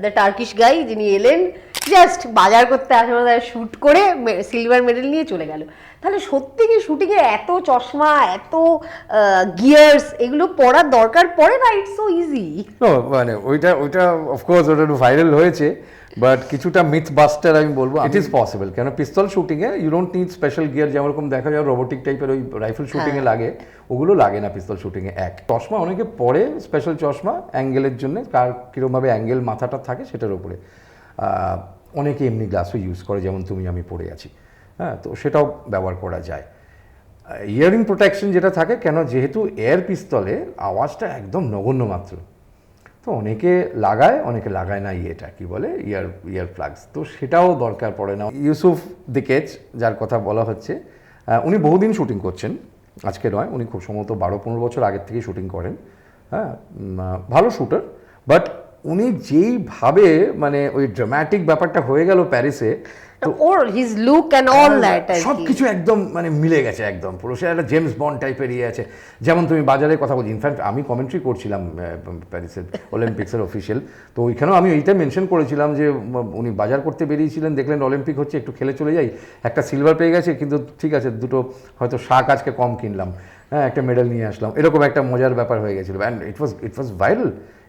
The Turkish গাই যিনি এলেন just বাজার করতে আসে শ্যুট করে সিলভার মেডেল নিয়ে চলে গেল। তাহলে সত্যি কি শুটিংয়ে এত চশমা এত গিয়ার্স এগুলো পড়ার দরকার পড়ে না? ইটস সো ইজি মানে ওইটা ওইটা অফকোর্স ওটা ভাইরাল হয়েছে বাট কিছুটা মিথ বাস্টার আমি বলব। ইট ইজ পসিবল কেন পিস্তল শুটিংয়ে you don't need special gear যেরকম দেখা যায় রোবোটিক টাইপের ওই রাইফেল শুটিংয়ে লাগে ওগুলো লাগে না পিস্তল শুটিংয়ে এক। চশমা অনেকে পরে স্পেশাল চশমা অ্যাঙ্গেলের জন্য কার কীরকমভাবে অ্যাঙ্গেল মাথাটা থাকে সেটার উপরে। অনেকে এমনি গ্লাসও ইউজ করে, যেমন তুমি, আমি পড়ে আছি। হ্যাঁ তো সেটাও ব্যবহার করা যায়। ইয়ারিং প্রোটেকশন যেটা থাকে, কেন? যেহেতু এয়ার পিস্তলে আওয়াজটা একদম নগণ্য মাত্র। তো অনেকে লাগায় অনেকে লাগায় না ইয়েটা, কি বলে? ইয়ার ইয়ার প্লাগস তো সেটাও দরকার পড়ে না। ইউসুফ দিকেজ, যার কথা বলা হচ্ছে উনি বহুদিন শুটিং করছেন। আজকে নয়, উনি খুব সম্ভবত বারো, পনেরো বছর আগের থেকেই শুটিং করেন। হ্যাঁ ভালো শুটার বাট উনি যেইভাবে মানে ওই ড্রামাটিক ব্যাপারটা হয়ে গেল প্যারিসে ওর his look and all that সব কিছু একদম মানে মিলে গেছে একদম পুরো। সে একটা জেমস বন্ড টাইপের ইয়ে আছে। যেমন তুমি বাজারে কথা বলছি ইনফ্যাক্ট আমি কমেন্ট্রি করছিলাম প্যারিসের অলিম্পিক্সের অফিসিয়াল তো ওইখানেও আমি এইটা মেনশন করেছিলাম যে উনি বাজার করতে বেরিয়েছিলেন দেখলেন অলিম্পিক হচ্ছে একটু খেলে চলে যাই। একটা সিলভার পেয়ে গেছে কিন্তু ঠিক আছে দুটো হয়তো শাক আজকে কম কিনলাম। হ্যাঁ একটা মেডেল নিয়ে আসলাম। এরকম একটা মজার ব্যাপার হয়ে গেছিল। And it was it was viral